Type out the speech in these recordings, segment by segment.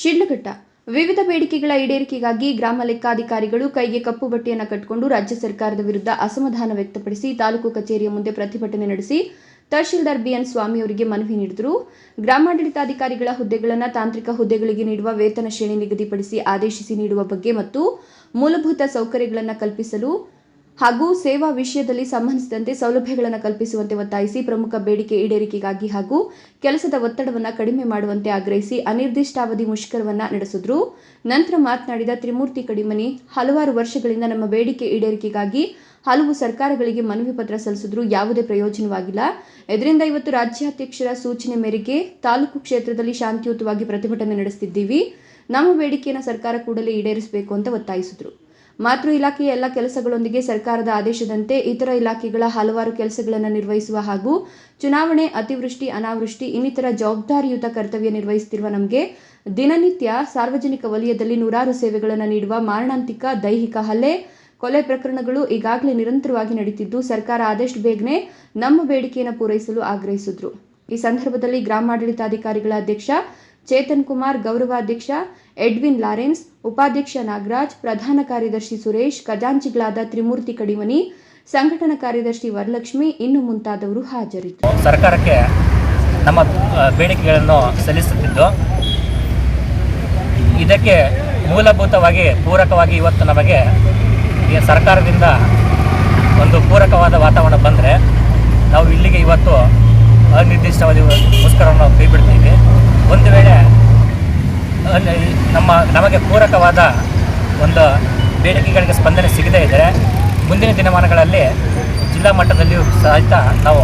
ಶಿಡ್ಲಘಟ್ಟ. ವಿವಿಧ ಬೇಡಿಕೆಗಳ ಈಡೇರಿಕೆಗಾಗಿ ಗ್ರಾಮ ಲೆಕ್ಕಾಧಿಕಾರಿಗಳು ಕೈಗೆ ಕಪ್ಪು ಬಟ್ಟೆಯನ್ನು ಕಟ್ಟಿಕೊಂಡು ರಾಜ್ಯ ಸರ್ಕಾರದ ವಿರುದ್ಧ ಅಸಮಾಧಾನ ವ್ಯಕ್ತಪಡಿಸಿ ತಾಲೂಕು ಕಚೇರಿಯ ಮುಂದೆ ಪ್ರತಿಭಟನೆ ನಡೆಸಿ ತಹಶೀಲ್ದಾರ್ ಬಿಎನ್ ಸ್ವಾಮಿಯವರಿಗೆ ಮನವಿ ನೀಡಿದರು. ಗ್ರಾಮಾಡಳಿತಾಧಿಕಾರಿಗಳ ಹುದ್ದೆಗಳನ್ನು ತಾಂತ್ರಿಕ ಹುದ್ದೆಗಳಿಗೆ ನೀಡುವ ವೇತನ ಶ್ರೇಣಿ ನಿಗದಿಪಡಿಸಿ ಆದೇಶಿಸಿ ನೀಡುವ ಬಗ್ಗೆ ಮತ್ತು ಮೂಲಭೂತ ಸೌಕರ್ಯಗಳನ್ನು ಕಲ್ಪಿಸಲು ಹಾಗೂ ಸೇವಾ ವಿಷಯದಲ್ಲಿ ಸಂಬಂಧಿಸಿದಂತೆ ಸೌಲಭ್ಯಗಳನ್ನು ಕಲ್ಪಿಸುವಂತೆ ಒತ್ತಾಯಿಸಿ ಪ್ರಮುಖ ಬೇಡಿಕೆ ಈಡೇರಿಕೆಗಾಗಿ ಹಾಗೂ ಕೆಲಸದ ಒತ್ತಡವನ್ನು ಕಡಿಮೆ ಮಾಡುವಂತೆ ಆಗ್ರಹಿಸಿ ಅನಿರ್ದಿಷ್ಟಾವಧಿ ಮುಷ್ಕರವನ್ನು ನಡೆಸಿದ್ರು. ನಂತರ ಮಾತನಾಡಿದ ತ್ರಿಮೂರ್ತಿ ಕಡಿಮನಿ, ಹಲವಾರು ವರ್ಷಗಳಿಂದ ನಮ್ಮ ಬೇಡಿಕೆ ಈಡೇರಿಕೆಗಾಗಿ ಹಲವು ಸರ್ಕಾರಗಳಿಗೆ ಮನವಿ ಪತ್ರ ಸಲ್ಲಿಸಿದ್ರು. ಯಾವುದೇ ಪ್ರಯೋಜನವಾಗಿಲ್ಲ. ಇದರಿಂದ ಇವತ್ತು ರಾಜ್ಯಾಧ್ಯಕ್ಷರ ಸೂಚನೆ ಮೇರೆಗೆ ತಾಲೂಕು ಕ್ಷೇತ್ರದಲ್ಲಿ ಶಾಂತಿಯುತವಾಗಿ ಪ್ರತಿಭಟನೆ ನಡೆಸುತ್ತಿದ್ದೀವಿ ನಮ್ಮ ಬೇಡಿಕೆಯನ್ನು ಸರ್ಕಾರ ಕೂಡಲೇ ಈಡೇರಿಸಬೇಕು ಅಂತ ಒತ್ತಾಯಿಸಿದ್ರು. ಮಾತೃ ಇಲಾಖೆಯ ಎಲ್ಲ ಕೆಲಸಗಳೊಂದಿಗೆ ಸರ್ಕಾರದ ಆದೇಶದಂತೆ ಇತರ ಇಲಾಖೆಗಳ ಹಲವಾರು ಕೆಲಸಗಳನ್ನು ನಿರ್ವಹಿಸುವ ಹಾಗೂ ಚುನಾವಣೆ ಅತಿವೃಷ್ಟಿ, ಅನಾವೃಷ್ಟಿ, ಇನ್ನಿತರ ಜವಾಬ್ದಾರಿಯುತ ಕರ್ತವ್ಯ ನಿರ್ವಹಿಸುತ್ತಿರುವ ನಮಗೆ ದಿನನಿತ್ಯ ಸಾರ್ವಜನಿಕ ವಲಯದಲ್ಲಿ ನೂರಾರು ಸೇವೆಗಳನ್ನು ನೀಡುವ ಮಾರಣಾಂತಿಕ ದೈಹಿಕ ಹಲ್ಲೆ, ಕೊಲೆ ಪ್ರಕರಣಗಳು ಈಗಾಗಲೇ ನಿರಂತರವಾಗಿ ನಡೀತಿದ್ದು ಸರ್ಕಾರ ಆದಷ್ಟು ಬೇಗನೆ ನಮ್ಮ ಬೇಡಿಕೆಯನ್ನು ಪೂರೈಸಲು ಆಗ್ರಹಿಸಿದ್ರು. ಈ ಸಂದರ್ಭದಲ್ಲಿ ಗ್ರಾಮಾಡಳಿತಾಧಿಕಾರಿಗಳ ಅಧ್ಯಕ್ಷ ಚೇತನ್ ಕುಮಾರ್ ಗೌರವಾಧ್ಯಕ್ಷ, ಎಡ್ವಿನ್ ಲಾರೆನ್ಸ್, ಉಪಾಧ್ಯಕ್ಷ ನಾಗರಾಜ್, ಪ್ರಧಾನ ಕಾರ್ಯದರ್ಶಿ ಸುರೇಶ್, ಖಜಾಂಚಿಗಳಾದ ತ್ರಿಮೂರ್ತಿ ಕಡಿಮನಿ, ಸಂಘಟನಾ ಕಾರ್ಯದರ್ಶಿ ವರಲಕ್ಷ್ಮಿ, ಇನ್ನು ಮುಂತಾದವರು ಹಾಜರಿದ್ದರು. ಸರ್ಕಾರಕ್ಕೆ ನಮ್ಮ ಬೇಡಿಕೆಗಳನ್ನು ಸಲ್ಲಿಸುತ್ತಿದ್ದು, ಇದಕ್ಕೆ ಮೂಲಭೂತವಾಗಿ ಪೂರಕವಾಗಿ ಇವತ್ತು ನಮಗೆ ಸರ್ಕಾರದಿಂದ ಒಂದು ಪೂರಕವಾದ ವಾತಾವರಣ ಬಂದರೆ ನಾವು ಇಲ್ಲಿಗೆ ಇವತ್ತು ಅನಿರ್ದಿಷ್ಟವಾದ ಮುಷ್ಕರವನ್ನು ಕೈ ಬಿಡ್ತೀವಿ ಒಂದು ವೇಳೆ ನಮ್ಮ, ನಮಗೆ ಪೂರಕವಾದ ಒಂದು ಬೇಡಿಕೆಗಳಿಗೆ ಸ್ಪಂದನೆ ಸಿಗದೇ ಇದ್ದರೆ ಮುಂದಿನ ದಿನಮಾನಗಳಲ್ಲಿ ಜಿಲ್ಲಾ ಮಟ್ಟದಲ್ಲಿಯೂ ಸಹಿತ ನಾವು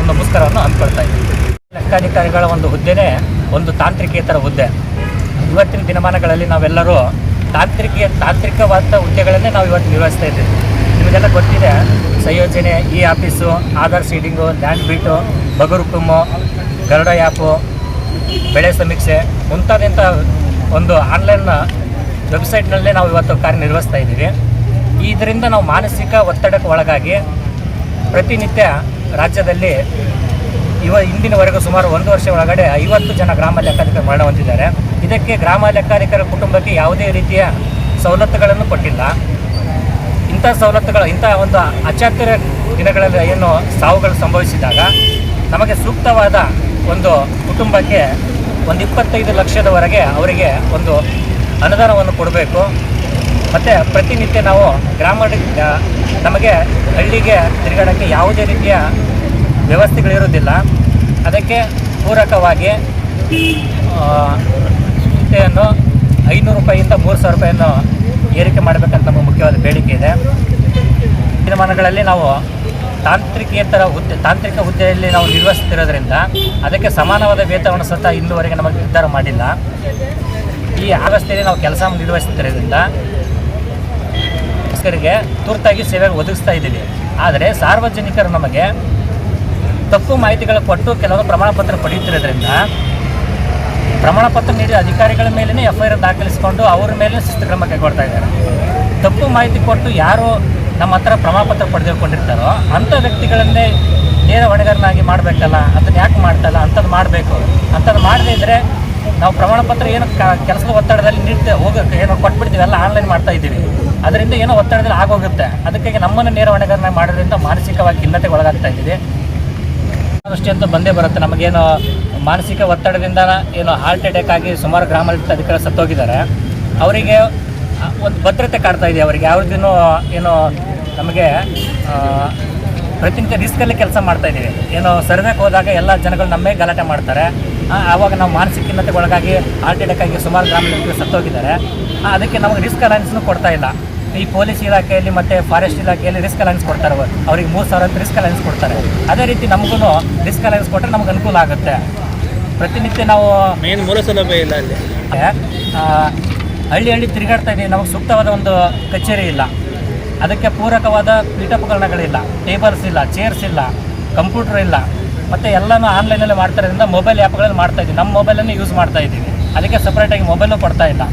ಒಂದು ಮುಷ್ಕರವನ್ನು ಹಮ್ಮಿಕೊಳ್ತಾ ಇದ್ದೀವಿ. ಲೆಕ್ಕಾಧಿಕಾರಿಗಳ ಒಂದು ಹುದ್ದೆನೇ ಒಂದು ತಾಂತ್ರಿಕೇತರ ಹುದ್ದೆ. ಇವತ್ತಿನ ದಿನಮಾನಗಳಲ್ಲಿ ನಾವೆಲ್ಲರೂ ತಾಂತ್ರಿಕ ತಾಂತ್ರಿಕವಾದ ಹುದ್ದೆಗಳನ್ನೇ ನಾವು ಇವತ್ತು ನಿರ್ವಹಿಸ್ತಾ ಇದ್ದೀವಿ. ನಿಮಗೆಲ್ಲ ಗೊತ್ತಿದೆ, ಸಂಯೋಜನೆ e office, Aadhaar seeding land beat ಬಗರುಕುಮ್ಮು Garuda app, ಬೆಳೆ ಸಮೀಕ್ಷೆ ಮುಂತಾದಂಥ ಒಂದು ಆನ್ಲೈನ್ ವೆಬ್ಸೈಟ್ನಲ್ಲೇ ನಾವು ಇವತ್ತು ಕಾರ್ಯನಿರ್ವಹಿಸ್ತಾ ಇದ್ದೀವಿ. ಇದರಿಂದ ನಾವು ಮಾನಸಿಕ ಒತ್ತಡಕ್ಕೆ ಒಳಗಾಗಿ ಪ್ರತಿನಿತ್ಯ ರಾಜ್ಯದಲ್ಲಿ ಇವ ಇಂದಿನವರೆಗೂ ಸುಮಾರು ಒಂದು ವರ್ಷ ಒಳಗಡೆ ಐವತ್ತು ಜನ ಗ್ರಾಮ ಲೆಕ್ಕಾಧಿಕಾರಿ ಮರಣ ಹೊಂದಿದ್ದಾರೆ. ಇದಕ್ಕೆ ಗ್ರಾಮ ಲೆಕ್ಕಾಧಿಕಾರಿ ಕುಟುಂಬಕ್ಕೆ ಯಾವುದೇ ರೀತಿಯ ಸವಲತ್ತುಗಳನ್ನು ಕೊಟ್ಟಿಲ್ಲ. ಇಂಥ ಸವಲತ್ತುಗಳು, ಇಂಥ ಒಂದು ಅಚಾತುರ್ಯ ದಿನಗಳಲ್ಲಿ ಏನು ಸಾವುಗಳು ಸಂಭವಿಸಿದಾಗ ನಮಗೆ ಸೂಕ್ತವಾದ ಒಂದು ಕುಟುಂಬಕ್ಕೆ ಒಂದು ಇಪ್ಪತ್ತೈದು ಲಕ್ಷದವರೆಗೆ ಅವರಿಗೆ ಒಂದು ಅನುದಾನವನ್ನು ಕೊಡಬೇಕು. ಮತ್ತು ಪ್ರತಿನಿತ್ಯ ನಾವು ಗ್ರಾಮ ನಮಗೆ ಹಳ್ಳಿಗೆ ತಿರುಗಾಡೋಕ್ಕೆ ಯಾವುದೇ ರೀತಿಯ ವ್ಯವಸ್ಥೆಗಳಿರುವುದಿಲ್ಲ. ಅದಕ್ಕೆ ಪೂರಕವಾಗಿ ಹುದ್ದೆಯನ್ನು ಐನೂರು ರೂಪಾಯಿಯಿಂದ ಮೂರು ಸಾವಿರ ರೂಪಾಯಿಯನ್ನು ಏರಿಕೆ ಮಾಡಬೇಕಂತ ನಮ್ಮ ಮುಖ್ಯವಾದ ಬೇಡಿಕೆ ಇದೆ. ದಿನಮಾನಗಳಲ್ಲಿ ನಾವು ತಾಂತ್ರಿಕೇತರ ಹುದ್ದೆ, ತಾಂತ್ರಿಕ ಹುದ್ದೆಯಲ್ಲಿ ನಾವು ನಿರ್ವಹಿಸ್ತಿರೋದ್ರಿಂದ ಅದಕ್ಕೆ ಸಮಾನವಾದ ವೇತನವನ್ನು ಸಹ ಇಲ್ಲಿವರೆಗೆ ನಮಗೆ ನಿರ್ಧಾರ ಮಾಡಿಲ್ಲ. ಈ ವ್ಯವಸ್ಥೆಯಲ್ಲಿ ನಾವು ಕೆಲಸ ನಿರ್ವಹಿಸ್ತಿರೋದ್ರಿಂದ ತುರ್ತಾಗಿ ಸೇವೆ ಒದಗಿಸ್ತಾ ಇದ್ದೀವಿ. ಆದರೆ ಸಾರ್ವಜನಿಕರು ನಮಗೆ ತಪ್ಪು ಮಾಹಿತಿಗಳು ಕೊಟ್ಟು ಕೆಲವೊಂದು ಪ್ರಮಾಣ ಪತ್ರ ಪಡೆಯುತ್ತಿರೋದ್ರಿಂದ ಪ್ರಮಾಣ ಪತ್ರ ನೀಡಿದ ಅಧಿಕಾರಿಗಳ ಮೇಲೇ ಎಫ್ ಐ ಆರ್ ದಾಖಲಿಸಿಕೊಂಡು ಅವರ ಮೇಲೆ ಶಿಸ್ತು ಕ್ರಮ ಕೈಗೊಳ್ತಾ ಇದ್ದಾರೆ. ತಪ್ಪು ಮಾಹಿತಿ ಕೊಟ್ಟು ಯಾರು ನಮ್ಮ ಹತ್ರ ಪ್ರಮಾಣ ಪತ್ರ ಪಡೆದುಕೊಂಡಿರ್ತಾರೋ ಅಂಥ ವ್ಯಕ್ತಿಗಳನ್ನೇ ನೇರ ಹೊಣೆಗಾರನಾಗಿ ಮಾಡಬೇಕಲ್ಲ, ಅದನ್ನು ಯಾಕೆ ಮಾಡ್ತಲ್ಲ ಅಂಥದ್ದು ಮಾಡಬೇಕು. ಅಂಥದ್ದು ಮಾಡದೇ ಇದ್ದರೆ ನಾವು ಪ್ರಮಾಣ ಪತ್ರ ಏನು ಕೆಲಸದ ಒತ್ತಡದಲ್ಲಿ ನೀಡ್ತೆ ಹೋಗೋಕ್ಕೆ ಏನೋ ಕೊಟ್ಬಿಡ್ತೀವಿ, ಎಲ್ಲ ಆನ್ಲೈನ್ ಮಾಡ್ತಾ ಇದ್ದೀವಿ. ಅದರಿಂದ ಏನೋ ಒತ್ತಡದಲ್ಲಿ ಆಗೋಗುತ್ತೆ. ಅದಕ್ಕಾಗಿ ನಮ್ಮನ್ನು ನೇರ ಹೊಣೆಗಾರನಾಗಿ ಮಾಡೋದ್ರಿಂದ ಮಾನಸಿಕವಾಗಿ ಖಿನ್ನತೆಗೆ ಒಳಗಾಗ್ತಾ ಇದ್ದೀವಿ. ದೃಷ್ಟಿ ಅಂತ ಬಂದೇ ಬರುತ್ತೆ. ನಮಗೇನು ಮಾನಸಿಕ ಒತ್ತಡದಿಂದ ಏನು ಹಾರ್ಟ್ ಅಟ್ಯಾಕ್ ಆಗಿ ಸುಮಾರು ಗ್ರಾಮ ಅಧಿಕಾರ ಸತ್ತೋಗಿದ್ದಾರೆ. ಅವರಿಗೆ ಒಂದು ಭದ್ರತೆ ಕಾಡ್ತಾ ಇದೆ ಅವರಿಗೆ. ಯಾವುದೂ ಏನು, ನಮಗೆ ಪ್ರತಿನಿತ್ಯ ರಿಸ್ಕಲ್ಲಿ ಕೆಲಸ ಮಾಡ್ತಾ ಇದ್ದೀವಿ. ಏನು, ಸರ್ವೆಗೆ ಹೋದಾಗ ಎಲ್ಲ ಜನಗಳು ನಮ್ಮೇ ಗಲಾಟೆ ಮಾಡ್ತಾರೆ. ಆವಾಗ ನಾವು ಮಾನಸಿಕ ಖಿನ್ನತೆಗೊಳಗಾಗಿ ಹಾರ್ಟ್ ಅಟ್ಯಾಕ್ ಆಗಿ ಸುಮಾರು ಗ್ರಾಮೀಣ ಸತ್ತೋಗಿದ್ದಾರೆ. ಅದಕ್ಕೆ ನಮಗೆ ರಿಸ್ಕ್ ಅಲೈನ್ಸ್ನು ಕೊಡ್ತಾ ಇಲ್ಲ. ಈ ಪೊಲೀಸ್ ಇಲಾಖೆಯಲ್ಲಿ ಮತ್ತು ಫಾರೆಸ್ಟ್ ಇಲಾಖೆಯಲ್ಲಿ ರಿಸ್ಕ್ ಅಲೈನ್ಸ್ ಕೊಡ್ತಾರೆ ಅವ್ರು. ಅವ್ರಿಗೆ ಮೂರು ಸಾವಿರ ಅಂತ ರಿಸ್ಕ್ ಅಲೈನ್ಸ್ ಕೊಡ್ತಾರೆ. ಅದೇ ರೀತಿ ನಮಗೂ ರಿಸ್ಕ್ ಅಲೈನ್ಸ್ ಕೊಟ್ಟರೆ ನಮ್ಗೆ ಅನುಕೂಲ ಆಗುತ್ತೆ. ಪ್ರತಿನಿತ್ಯ ನಾವು ಮೇನ್ ಮೂಲ ಸೌಲಭ್ಯ ಇಲ್ಲ ಅಲ್ಲಿ. ಹಳ್ಳಿ ಹಳ್ಳಿ ತಿರುಗಾಡ್ತಾ ಇದ್ದೀವಿ ನಮಗೆ ಸೂಕ್ತವಾದ ಒಂದು ಕಚೇರಿ ಇಲ್ಲ. ಅದಕ್ಕೆ ಪೂರಕವಾದ ಪೀಠೋಪಕರಣಗಳಿಲ್ಲ ಟೇಬಲ್ಸ್ ಇಲ್ಲ ಚೇರ್ಸ್ ಇಲ್ಲ ಕಂಪ್ಯೂಟರ್ ಇಲ್ಲ. ಮತ್ತು ಎಲ್ಲನೂ ಆನ್ಲೈನಲ್ಲಿ ಮಾಡ್ತಾ ಇರೋದ್ರಿಂದ ಮೊಬೈಲ್ ಆ್ಯಪ್ಗಳಲ್ಲಿ ಮಾಡ್ತಾ ಇದ್ದೀವಿ ನಮ್ಮ ಮೊಬೈಲನ್ನು ಯೂಸ್ ಮಾಡ್ತಾ ಇದ್ದೀವಿ ಅದಕ್ಕೆ ಸಪ್ರೇಟಾಗಿ ಮೊಬೈಲು ಕೊಡ್ತಾ ಇಲ್ಲ.